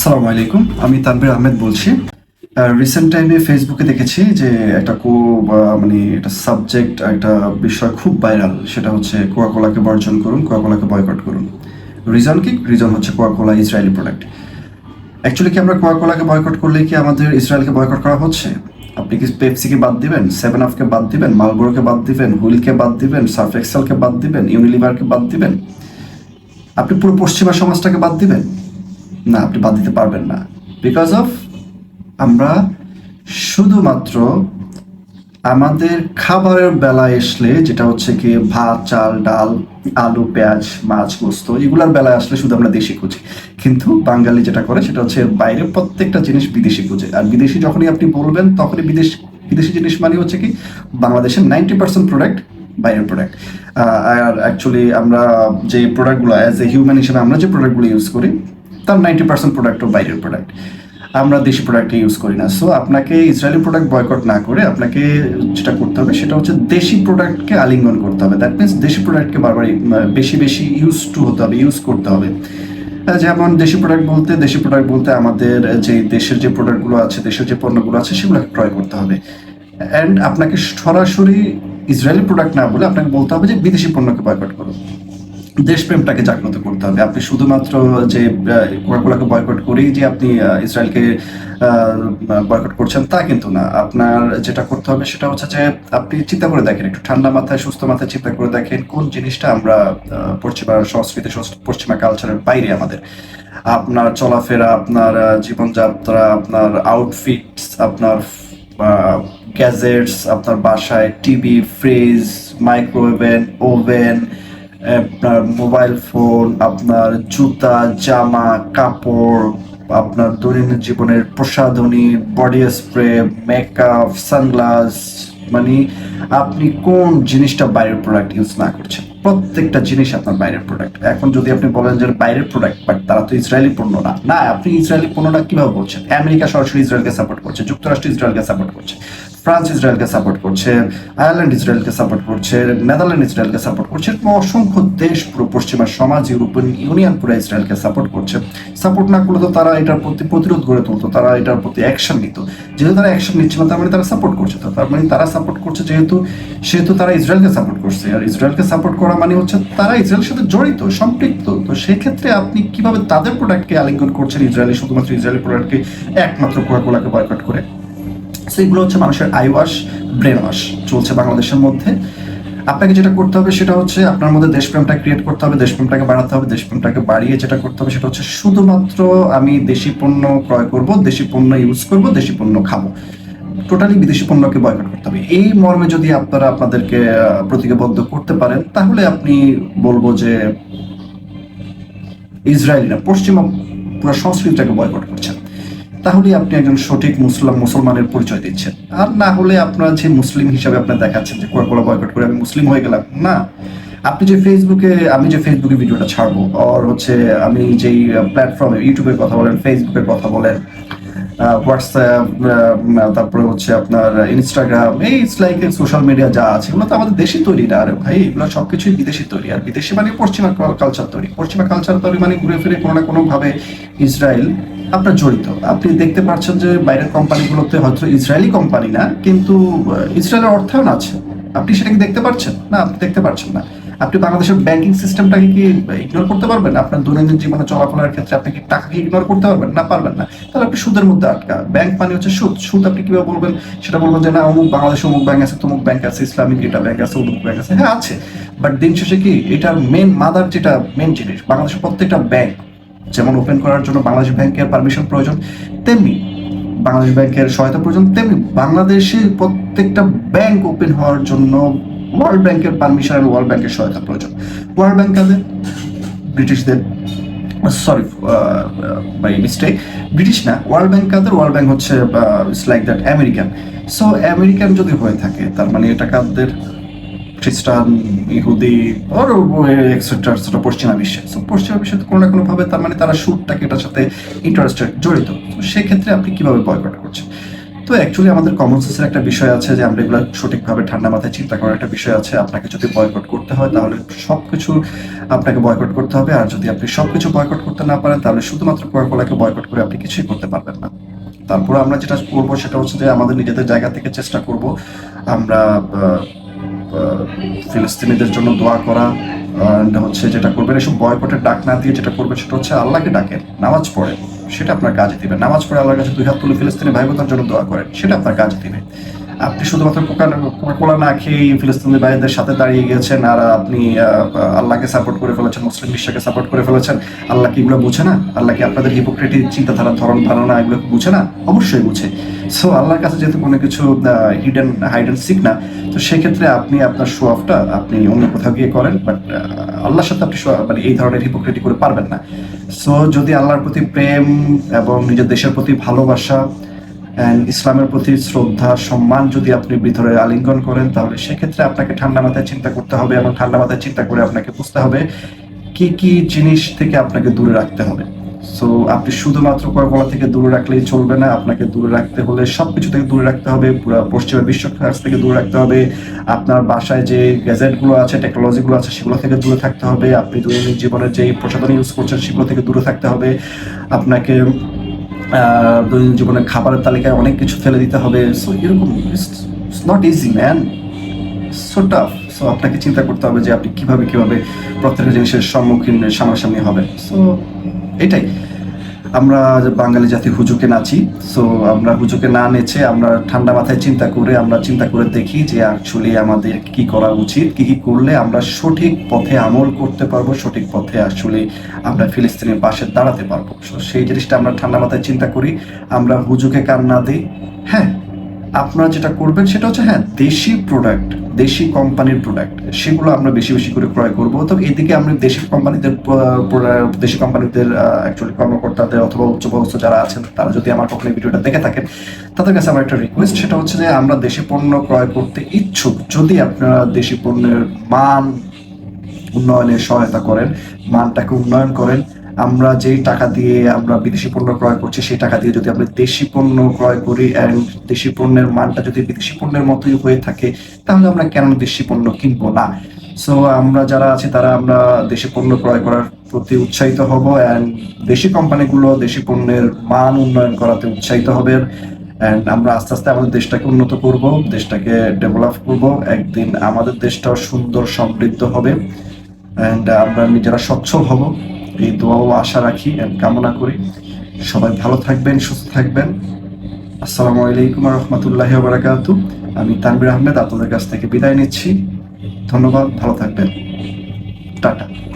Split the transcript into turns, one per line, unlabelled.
সালাম আলাইকুম, আমি তানভীর আহমেদ বলছি। রিসেন্ট টাইমে ফেসবুকে দেখেছি যে একটা কো মানে একটা সাবজেক্ট একটা বিষয় খুব ভাইরাল সেটা হচ্ছে কোয়াকোলাকে বর্জন করুন কোয়াকোলাকে বয়কট করুন। রিজন কি? রিজন হচ্ছে কোয়াকোলা ইসরায়েলি প্রোডাক্ট অ্যাকচুয়ালি কি আমরা কোয়াকোলাকে বয়কট করলে কি আমাদের ইসরায়েলকে বয়কট করা হচ্ছে? আপনি কি পেপসিকে বাদ দিবেন সেভেন আফকে বাদ দিবেন মালবোরোকে বাদ দিবেন হুইলকে বাদ দিবেন সার্ফ এক্সেলকে বাদ দিবেন ইউনিলিভারকে বাদ দিবেন? আপনি পুরো পশ্চিমা সমাজটাকে বাদ দিবেন? না, আপনি বাদ দিতে পারবেন না। বিকজ অফ আমরা শুধুমাত্র আমাদের খাবারের বেলায় আসলে যেটা হচ্ছে কি ভাত, চাল, ডাল, আলু, পেঁয়াজ, মাছ, গোস্ত, এগুলার বেলায় আসলে শুধু আমরা দেশি খুঁজি। কিন্তু বাঙালি যেটা করে সেটা হচ্ছে বাইরে প্রত্যেকটা জিনিস বিদেশি খুঁজে। আর বিদেশি যখনই আপনি বলবেন তখনই বিদেশ, বিদেশি জিনিস মানে হচ্ছে কি বাংলাদেশের নাইনটি পার্সেন্ট প্রোডাক্ট বাইরের প্রোডাক্ট আর অ্যাকচুয়ালি আমরা যে প্রোডাক্টগুলো অ্যাজ এ হিউম্যান হিসেবে আমরা যে প্রোডাক্টগুলো ইউজ করি তার নাইনটি পার্সেন্ট প্রোডাক্টও বাইরের প্রোডাক্ট আমরা দেশি প্রোডাক্ট ইউজ করি না। সো আপনাকে ইসরায়েলি প্রোডাক্ট বয়কট না করে আপনাকে যেটা করতে হবে সেটা হচ্ছে দেশি প্রোডাক্টকে আলিঙ্গন করতে হবে। দ্যাট মিনস দেশি প্রোডাক্টকে বারবার বেশি বেশি ইউজ টু হতে হবে ইউজ করতে হবে। যেমন দেশি প্রোডাক্ট বলতে, দেশি প্রোডাক্ট বলতে আমাদের যে দেশের যে প্রোডাক্টগুলো আছে, দেশের যে পণ্যগুলো আছে, সেগুলোকে ক্রয় করতে হবে। অ্যান্ড আপনাকে সরাসরি ইসরায়েলি প্রোডাক্ট না বলে আপনাকে বলতে হবে যে বিদেশি পণ্যকে বয়কট করুন দেশপ্রেমটাকে জাগ্রত করতে হবে। আপনি শুধুমাত্র যে কোকাকোলাকে বয়কট করেই যে আপনি ইসরায়েলকে বয়কট করছেন তা কিন্তু না। আপনার যেটা করতে হবে সেটা হচ্ছে যে, আপনি চিন্তা করে দেখেন, একটু ঠান্ডা মাথায়, সুস্থ মাথায় চিন্তা করে দেখেন কোন জিনিসটা আমরা পশ্চিমা সংস্কৃতি পশ্চিমা কালচারের বাইরে আমাদের। আপনার চলাফেরা, আপনার জীবনযাত্রা, আপনার আউটফিটস আপনার গ্যাজেটস আপনার বাসায় TV fridge micro oven oven আপনার মোবাইল ফোন, আপনার জুতা, জামা, কাপড়, আপনার দৈনন্দিন জীবনের প্রসাধনী, বডি স্প্রে মেকআপ সানগ্লাস মানে আপনি কোন জিনিসটা বাইরের প্রোডাক্ট ইউজ না করছেন? প্রত্যেকটা জিনিস আপনার বাইরের প্রোডাক্ট এখন যদি আপনি বলেন যে বাইরের প্রোডাক্ট বাট তারা তো ইসরায়েলি পণ্য না। না, আপনি ইসরায়েলি পণ্যটা কীভাবে বলছেন? আমেরিকা সরাসরি ইসরায়েলকে সাপোর্ট করছে, যুক্তরাষ্ট্র ইসরায়েলকে সাপোর্ট করছে। ফ্রান্স ইসরায়েলকে সাপোর্ট করছে, আয়ারল্যান্ড ইসরায়েলকে সাপোর্ট করছে, নেদারল্যান্ড ইসরায়েলকে সাপোর্ট করছে অসংখ্য দেশ পুরো পশ্চিমা সমাজ ইউরোপিয়ান ইউনিয়ন পুরো ইসরায়েলকে সাপোর্ট করছে। সাপোর্ট না করলে তো তারা এটার প্রতি প্রতিরোধ গড়ে তুলতো, তারা এটার প্রতি অ্যাকশন নিত। যেহেতু তারা অ্যাকশন নিচ্ছে না, তার মানে তারা সাপোর্ট করছে তো, তার মানে তারা সাপোর্ট করছে যেহেতু, সেহেতু তারা ইসরায়েলকে সাপোর্ট করছে। আর ইসরায়েলকে সাপোর্ট করা মানে হচ্ছে তারা ইসরায়েলের সাথে জড়িত, সম্পৃক্ত। তো সেক্ষেত্রে আপনি কীভাবে তাদের প্রোডাক্টকে আলিঙ্গন করছেন? ইসরায়েলি শুধুমাত্র ইসরায়েলি প্রোডাক্টকে একমাত্র কোয়াকোলাকে বয়কট করে? So এগুলো হচ্ছে মানুষের আই ওয়াশ ব্রেন ওয়াশ চলছে বাংলাদেশের মধ্যে। আপনাকে যেটা করতে হবে সেটা হচ্ছে আপনার মধ্যে দেশপ্রেমটা ক্রিয়েট করতে হবে, দেশপ্রেমটাকে বাড়াতে হবে, দেশপ্রেমটাকে বাড়িয়ে যেটা করতে হবে সেটা হচ্ছে শুধুমাত্র আমি দেশি পণ্য ক্রয় করব, দেশি পণ্য ইউজ করব, দেশি পণ্য খাব। টোটালি বিদেশি পণ্যকে বয়কট করতে হবে। এই মর্মে যদি আপনারা আপনাদেরকে প্রতিজ্ঞাবদ্ধ করতে পারেন, তাহলে আপনি বলব যে ইসরায়েলিরা পশ্চিমা পুরো সংস্কৃতিটাকে বয়কট করছেন তাহলে আপনি একজন সঠিক মুসলাম, মুসলমানের পরিচয় দিচ্ছেন। আর না হলে আপনার যে মুসলিম হিসাবে আপনার দেখাচ্ছেন যে কোয়াকোলা বয়কট করে আমি মুসলিম হয়ে গেলাম, না। আপনি যে ফেসবুকে আমি যে ফেসবুকে ভিডিওটা ছাড়বো আর হচ্ছে আমি যেই প্ল্যাটফর্মে ইউটিউবের কথা বলেন ফেসবুকের কথা বলেন হোয়াটসঅ্যাপ তারপরে হচ্ছে আপনার ইনস্টাগ্রাম এই লাইক সোশ্যাল মিডিয়া যা আছে, এগুলো তো আমাদের দেশি তৈরি না, আরে ভাই, এগুলো সবকিছুই বিদেশি তৈরি। আর বিদেশি মানে পশ্চিমা কালচার তৈরি। পশ্চিমা কালচার তৈরি মানে ঘুরে ফিরে কোনো না কোনো ভাবে ইসরায়েল আপনার জড়িত। আপনি দেখতে পাচ্ছেন যে বাইরের কোম্পানিগুলোতে হয়তো ইসরায়েলি কোম্পানি না, কিন্তু ইসরায়েলের অর্থায়ন আছে। আপনি সেটাকে দেখতে পাচ্ছেন না, আপনি দেখতে পাচ্ছেন না। আপনি বাংলাদেশের ব্যাংকিং সিস্টেমটাকে কি ইগনোর করতে পারবেন? আপনার দৈনন্দিন জীবনে চলাফেরার ক্ষেত্রে আপনি কি টাকাকে ইগনোর করতে পারবেন? না পারবেন না। তাহলে আপনি সুদের মধ্যে আটকা। ব্যাংক মানে হচ্ছে সুদ। সুদ আপনি কীভাবে বলবেন? সেটা বলবেন যে, না, অমুক বাংলাদেশে, অমুক ব্যাংক আছে, তমুক ব্যাংক আছে, ইসলামিক এটা ব্যাংক আছে, অমুক ব্যাংক আছে। হ্যাঁ আছে। বাট দিন শেষে কি এটার মেন মাদার যেটা মেন জিনিস? বাংলাদেশের প্রত্যেকটা ব্যাংক যেমন ওপেন করার জন্য বাংলাদেশ ব্যাংকের পারমিশন প্রয়োজন, তেমনি বাংলাদেশ ব্যাংকের সহায়তা প্রয়োজন, তেমনি বাংলাদেশে প্রত্যেকটা ব্যাংক ওপেন হওয়ার জন্য ওয়ার্ল্ড ব্যাংকের পারমিশন আর ওয়ার্ল্ড ব্যাংকের সহায়তা প্রয়োজন। ওয়ার্ল্ড ব্যাংক কাদের? ব্রিটিশদের। সরি বাই মিস্টেক ব্রিটিশ না ওয়ার্ল্ড ব্যাংক কাদের? ওয়ার্ল্ড ব্যাংক হচ্ছে it's like that American so American যদি হয়ে থাকে, তার মানে এটা কাদের? খ্রিস্টান, ইহুদি ওর এক্সেট্রা পশ্চিমা বিশ্বে পশ্চিমা বিশ্বে কোনো না কোনো ভাবে তার মানে তারা সুরটাকে এটার সাথে ইন্টারেস্টেড জড়িত। তো সেক্ষেত্রে আপনি কীভাবে বয়কট করছেন? তো অ্যাকচুয়ালি আমাদের কমন সেন্সের একটা বিষয় আছে যে আমরা এগুলো সঠিকভাবে ঠান্ডা মাথায় চিন্তা করার একটা বিষয় আছে। আপনাকে যদি বয়কট করতে হয় তাহলে সবকিছু আপনাকে বয়কট করতে হবে। আর যদি আপনি সবকিছু বয়কট করতে না পারেন তাহলে শুধুমাত্র কোকাকোলাকে বয়কট করে আপনি কিছুই করতে পারবেন না। তারপর আমরা যেটা করব সেটা হচ্ছে যে আমাদের নিজেদের জায়গা থেকে চেষ্টা করব। আমরা ফিলিস্তিনিদের জন্য দোয়া করা হচ্ছে যেটা করবেন, এসব বয়কটের ডাক না দিয়ে যেটা করবেন, সেটা হচ্ছে আল্লাহকে ডাকেন, নামাজ পড়ে সেটা আপনার কাজে দিবে নামাজ পড়ে আল্লাহর কাছে দুই হাত তুলে ফিলিস্তিনি ভাই জন্য দোয়া করেন, সেটা আপনার কাজে দিবে। আপনি শুধুমাত্র কোকা না খেয়ে ফিলিস্তিনি ভাইদের সাথে দাঁড়িয়ে গেছেন আর আপনি আল্লাহকে সাপোর্ট করে ফেলেছেন, মুসলিম বিশ্বকে সাপোর্ট করে ফেলেছেন, আল্লাহ কি এগুলো বুঝে না? আল্লাহ কি আপনাদের হিপোক্রেটিক চিন্তাধারা ধরন ধারণা এগুলো বুঝে না? অবশ্যই বুঝে। সো আল্লাহর কাছে যেহেতু কোনো কিছু হিডেন হাইডেন সিক না, তো সেক্ষেত্রে আপনি আপনার শো অফটা আপনি অন্য কোথাও গিয়ে করেন বাট আল্লাহর সাথে আপনি মানে এই ধরনের হিপোক্রেটি করে পারবেন না। সো যদি আল্লাহর প্রতি প্রেম এবং নিজের দেশের প্রতি ভালোবাসা ইসলামের প্রতি শ্রদ্ধা, সম্মান যদি আপনি ভিতরে আলিঙ্গন করেন, তাহলে সেক্ষেত্রে আপনাকে ঠান্ডা মাথায় চিন্তা করতে হবে এবং ঠান্ডা মাথায় চিন্তা করে আপনাকে বুঝতে হবে কি কি জিনিস থেকে আপনাকে দূরে রাখতে হবে। সো আপনি শুধুমাত্র কর্মলা থেকে দূরে রাখলেই চলবে না, আপনাকে দূরে রাখতে হলে সবকিছু থেকে দূরে রাখতে হবে, পুরো পশ্চিমা বিশ্ব কাছ থেকে দূরে রাখতে হবে, আপনার বাসায় যে গ্যাজেটগুলো আছে টেকনোলজি গুলো আছে, সেগুলো থেকে দূরে থাকতে হবে, আপনি দৈনন্দিন জীবনের যে প্রসাধন ইউজ করছেন, সেগুলো থেকে দূরে থাকতে হবে, আপনাকে দৈনন্দিন জীবনে খাবারের তালিকায় অনেক কিছু ফেলে দিতে হবে। সো এরকম it's not easy man so tough so আপনাকে চিন্তা করতে হবে যে আপনি কীভাবে কীভাবে প্রত্যেকটা জিনিসের সম্মুখীন, সামনাসামনি হবে সো এটাই। আমরা বাঙালি জাতি হুজুকে নাচি সো আমরা হুজুকে না নেচে আমরা ঠান্ডা মাথায় চিন্তা করে, আমরা চিন্তা করে দেখি যে অ্যাকচুয়ালি আমাদের কি করা উচিত, কি কি করলে আমরা সঠিক পথে আমল করতে পারব, সঠিক পথে অ্যাকচুয়ালি আমরা ফিলিস্তিনের পাশে দাঁড়াতে পারব। সো সেই জিনিসটা আমরা ঠান্ডা মাথায় চিন্তা করি, আমরা হুজুকে কান না দিই হ্যাঁ আপনারা যেটা করবেন সেটা হচ্ছে হ্যাঁ দেশি প্রোডাক্ট দেশি কোম্পানির প্রোডাক্ট সেগুলো আমরা বেশি বেশি করে ক্রয় করব। তো এদিকে আমরা দেশি কোম্পানিদের দেশি কোম্পানিদের অ্যাকচুয়ালি কর্মকর্তাদের অথবা উচ্চপদস্থ যারা আছেন, তারা যদি আমার কখনো ভিডিওটা দেখে থাকেন, তাদের কাছে আমার একটা রিকোয়েস্ট সেটা হচ্ছে যে আমরা দেশি পণ্য ক্রয় করতে ইচ্ছুক। যদি আপনারা দেশি পণ্যের মান উন্নয়নে সহায়তা করেন, মানটাকে উন্নয়ন করেন আমরা যেই টাকা দিয়ে আমরা বিদেশি পণ্য ক্রয় করছি, সেই টাকা দিয়ে যদি আমরা দেশি পণ্য ক্রয় করি অ্যান্ড দেশি পণ্যের মানটা যদি বিদেশি পণ্যের মতোই হয়ে থাকে, তাহলে আমরা কেন দেশি পণ্য কিনবো না? সো আমরা যারা আছি, তারা আমরা দেশি পণ্য ক্রয় করার প্রতি উৎসাহিত হব অ্যান্ড দেশি কোম্পানিগুলো দেশি পণ্যের মান উন্নয়ন করাতে উৎসাহিত হবে অ্যান্ড আমরা আস্তে আস্তে আমাদের দেশটাকে উন্নত করব, দেশটাকে ডেভেলপ করব, একদিন আমাদের দেশটাও সুন্দর সমৃদ্ধ হবে অ্যান্ড আমরা নিজেরা সচ্ছল হব। এই দোয়াও আশা রাখি অ্যান্ড কামনা করি। সবাই ভালো থাকবেন, সুস্থ থাকবেন। আসসালামু আলাইকুম রহমতুল্লাহ বারাকাতু আমি তানবির আহমেদ, আপনাদের কাছ থেকে বিদায় নিচ্ছি। ধন্যবাদ, ভালো থাকবেন। টাটা।